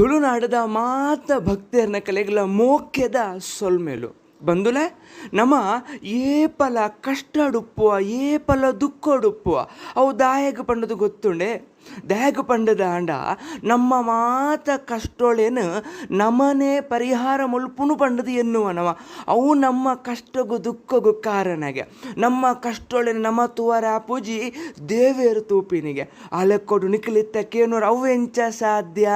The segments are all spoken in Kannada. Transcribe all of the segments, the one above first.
ತುಳುನಾಡದ ಮಾತ ಭಕ್ತಿಯರ್ನ ಕಲೆಗಳ ಮೋಕ್ಯದ ಸೊಲ್ಮೇಲು. ಬಂದುಲೆ ನಮ ಏಪಲ ಕಷ್ಟಡುಪ್ಪುವ ಏಪಲ ದುಃಖಡುಪ್ಪುವ ಅವು ದಾಯಗ ಪಂಡದು ಗೊತ್ತುಂಡೆ? ದಾಯಗ ಪಂಡದ ಆಂಡ ನಮ್ಮ ಮಾತ ಕಷ್ಟೊಳೇನು ನಮನೆ ಪರಿಹಾರ ಮುಲ್ಪುನು ಪಂಡದು ಎನ್ನುವ ಅವು ನಮ್ಮ ಕಷ್ಟಗು ದುಃಖಗು ಕಾರಣಗೆ. ನಮ್ಮ ಕಷ್ಟೊಳೇನು ನಮ್ಮ ತುವರ ಪೂಜಿ ದೇವೇರು ತೂಪಿನಿಗೆ. ಅಲೆಕ್ಕೊಡು ನಿಖಲಿತ್ತ ಕೇನೋರು, ಅವು ಎಂಚ ಸಾಧ್ಯ?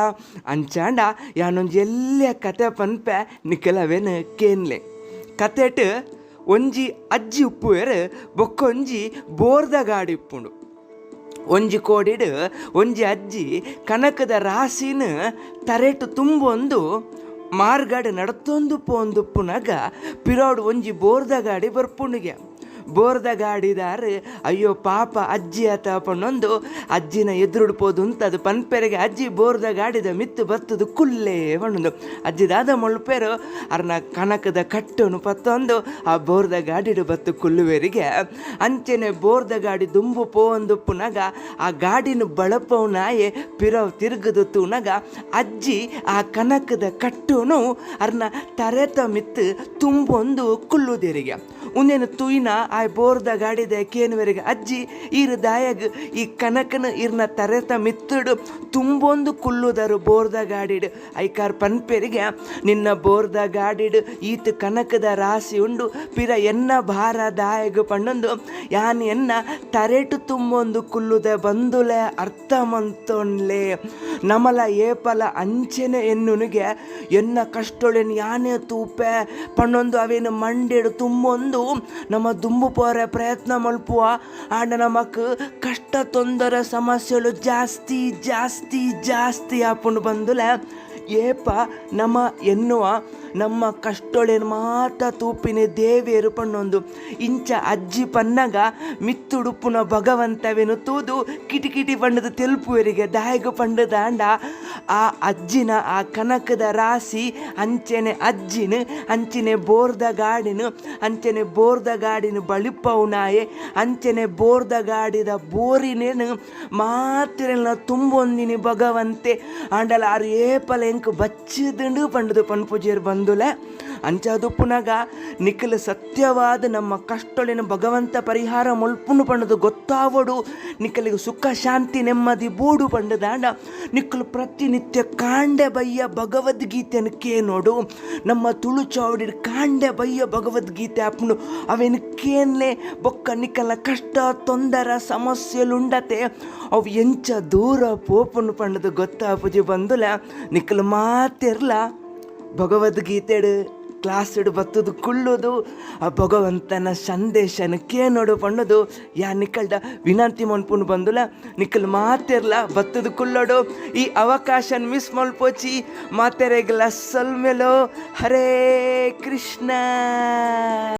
ಅಂಚಾಂಡ, ಯಾನೊಂದು ಎಲ್ಲೇ ಕತೆ ಪನ್ಪೆ ನಿಖಲವೇನು ಕೇನ್ಲೆ. ಕತೆಟ್ ಒಂಜಿ ಅಜ್ಜಿ ಉಪ್ಪುವೆರ್, ಬೊಕ್ಕೊಂಜಿ ಬೋರ್ದ ಗಾಡಿ ಇಪ್ಪುಂಡು ಒಂಜಿ ಕೋಡಿಡು, ಒಂಜಿ ಅಜ್ಜಿ ಕನಕದ ರಾಸಿನ ತರೆಟು ತುಂಬೊಂದು ಮಾರ್ಗಾಡು ನಡತೊಂದು ಪೋಂದುಪ್ಪುನಗ ಪಿರೋಡು ಒಂಜಿ ಬೋರ್ದ ಗಾಡಿ ಬರ್ಪುಂಡಿಗೆ ಬೋರ್ದ ಗಾಡಿದಾರೆ ಅಯ್ಯೋ ಪಾಪ ಅಜ್ಜಿ ಆತ ಅಜ್ಜಿನ ಎದುರುಡ್ಬೋದು ಅಂತ ಅದು ಪನ್ಪೆರೆಗೆ ಅಜ್ಜಿ ಬೋರ್ದ ಗಾಡಿದ ಮಿತ್ತು ಬತ್ತದು ಕುಲ್ಲೇ ಬಣ್ಣದು ಅಜ್ಜಿದಾದ ಮುಳ್ಪೆರು, ಅರ್ನ ಕನಕದ ಕಟ್ಟನು ಪತ್ತೊಂದು, ಆ ಬೋರ್ದ ಗಾಡಿಡು ಬತ್ತು ಕುಲ್ಲುವೆರಿಗೆ. ಅಂಚೆನೆ ಬೋರ್ದ ಗಾಡಿ ದುಂಬು ಪೋವೊಂದು ಪುನಗ, ಆ ಗಾಡಿನ ಬಳಪವನಾಯೆ ಪಿರವ್ ತಿರುಗದು ತೂನಗ, ಅಜ್ಜಿ ಆ ಕನಕದ ಕಟ್ಟುನು ಅರ್ನ ತರೆತ ಮಿತ್ತು ತುಂಬೊಂದು ಕುಲ್ಲುದೇರಿಗೆ. ಉಂದೇನು ತುಯ್ನ ಆ ಬೋರ್ದ ಗಾಡಿದ ಕೇನುವರೆಗೆ. ಅಜ್ಜಿ ಈರ್ ದಾಯಾಗ, ಈ ಕನಕನ ಇರ್ನ ತರೆತ ಮಿತ್ತುಡು, ತುಂಬೊಂದು ಕುಲ್ಲುದರು ಬೋರ್ದ ಗಾಡಿಡು ಐಕಾರ್ ಪನ್ಪೆರಿಗೆ, ನಿನ್ನ ಬೋರ್ದ ಗಾಡಿಡು ಈತ ಕನಕದ ರಾಸಿ ಉಂಡು, ಪಿರ ಎನ್ನ ಭಾರ ದಾಯಗ ಪಣ್ಣೊಂದು. ಯಾನ್ ಎನ್ನ ತರೆಟು ತುಂಬೊಂದು ಕುಲ್ಲುದ ಬಂದುಲೆ ಅರ್ಥ ಮಂತೊನ್ಲೆ ನಮಲ ಏಪಲ ಅಂಚೆನೆ ಎನ್ನುನಿಗೆ, ಎನ್ನ ಕಷ್ಟೊಳೆನ್ ಯಾನೇ ತೂಪೆ, ಪಣ್ಣೊಂದು ಅವೇನು ಮಂಡೆಡು ತುಂಬೊಂದು ನಮ್ಮ ದುಂಬು ಪೋರೆ ಪ್ರಯತ್ನ ಮಲ್ಪುವ. ಆಂಡ ನಮಕ್ ಕಷ್ಟ, ತೊಂದರೆ, ಸಮಸ್ಯೆಗಳು ಜಾಸ್ತಿ ಜಾಸ್ತಿ ಜಾಸ್ತಿ ಆಪುಂಡು ಬಂದುಲೆ. ಏಪ, ನಮ್ಮ ಎನ್ನುವ ನಮ್ಮ ಕಷ್ಟೊಳೆನ್ ಮಾತ ತೂಪಿನ ದೇವಿಯರು ಪಣ್ಣೊಂದು ಇಂಚ ಅಜ್ಜಿ ಪನ್ನಗ ಮಿತ್ತುಡುಪುನ ಭಗವಂತವೆನು ತೂದು ಕಿಟಿಕಿಟಿ ಬಣ್ಣದ ತೆಲುಪುವರಿಗೆ ದಾಯಗು ಪಂಡದ ಅಂಡ. ಆ ಅಜ್ಜಿನ, ಆ ಕನಕದ ರಾಸಿ ಅಂಚೆನೆ ಅಜ್ಜಿನ, ಅಂಚಿನೆ ಬೋರ್ದ ಗಾಡಿನ, ಅಂಚೆನೆ ಬೋರ್ದ ಗಾಡಿನ ಬಳಿಪೌನಾಯೆ ಅಂಚೆನೆ ಬೋರ್ದ ಗಾಡಿದ ಬೋರಿನೇನು ಮಾತ್ರ ತುಂಬೊಂದಿನಿ ಭಗವಂತೆ. ಆಂಡಲ ಆರು ಏಪಲ ಎಂಕ್ ಬಚ್ಚಿದಂಡು ಪಂಡದು ಪನ್ಪುಜಿಯರು ಬಂದುಲೆ. ಅಂಚಾದು ಪುನಗ ನಿಖಲ್ ಸತ್ಯವಾದ ನಮ್ಮ ಕಷ್ಟೊಳಿನ ಭಗವಂತ ಪರಿಹಾರ ಮುಲ್ಪುನು ಪಂಡದು ಗೊತ್ತಾವಡು. ನಿಖಲಿಗೆ ಸುಖ, ಶಾಂತಿ, ನೆಮ್ಮದಿ ಬೂಡು ಪಂಡದಾಂಡ ನಿಖಲ್ ಪ್ರತಿನಿತ್ಯ ಕಾಂಡೆ ಬಯ್ಯ ಭಗವದ್ಗೀತೆಯನ್ನು ಕೇನೋಡು. ನಮ್ಮ ತುಳು ಚೌಡಿ ಕಾಂಡೆ ಬಯ್ಯ ಭಗವದ್ಗೀತೆ ಆಪ್ನು. ಅವೇನು ಕೇನ್ಲೆ? ಬೊಕ್ಕ ನಿಖಲ ಕಷ್ಟ, ತೊಂದರ ಸಮಸ್ಯೆಲುಂಡತೆ ಅವು ಎಂಚ ದೂರ ಪೋಪುನು ಪಂಡದು ಗೊತ್ತಾಪುಜಿ ಬಂದುಲ. ನಿಖಲ್ ಮಾತಿರ್ಲ? ಭಗವದ್ಗೀತೆಡು ಇಡು ಬತ್ತದು ಕುಳ್ಳೋದು, ಆ ಭಗವಂತನ ಸಂದೇಶನ ಕೇನೋಡು ಪಣ್ಣದು. ಯಾ ನಿಕ್ಕಲ್ಡ ವಿನಂತಿ ಮನ್ಪುನ್ ಬಂದುಲ ನಿಕ್ಕಲ್ ಮಾತಿರ್ಲ ಬತ್ತದು ಕುಳ್ಳೋಡು. ಈ ಅವಕಾಶನ ಮಿಸ್ ಮಲ್ಪೋಚಿ, ಮಾತೆರೆಗ್ಲ ಸೊಲ್ಮೆಲೋ, ಹರೇ ಕೃಷ್ಣ.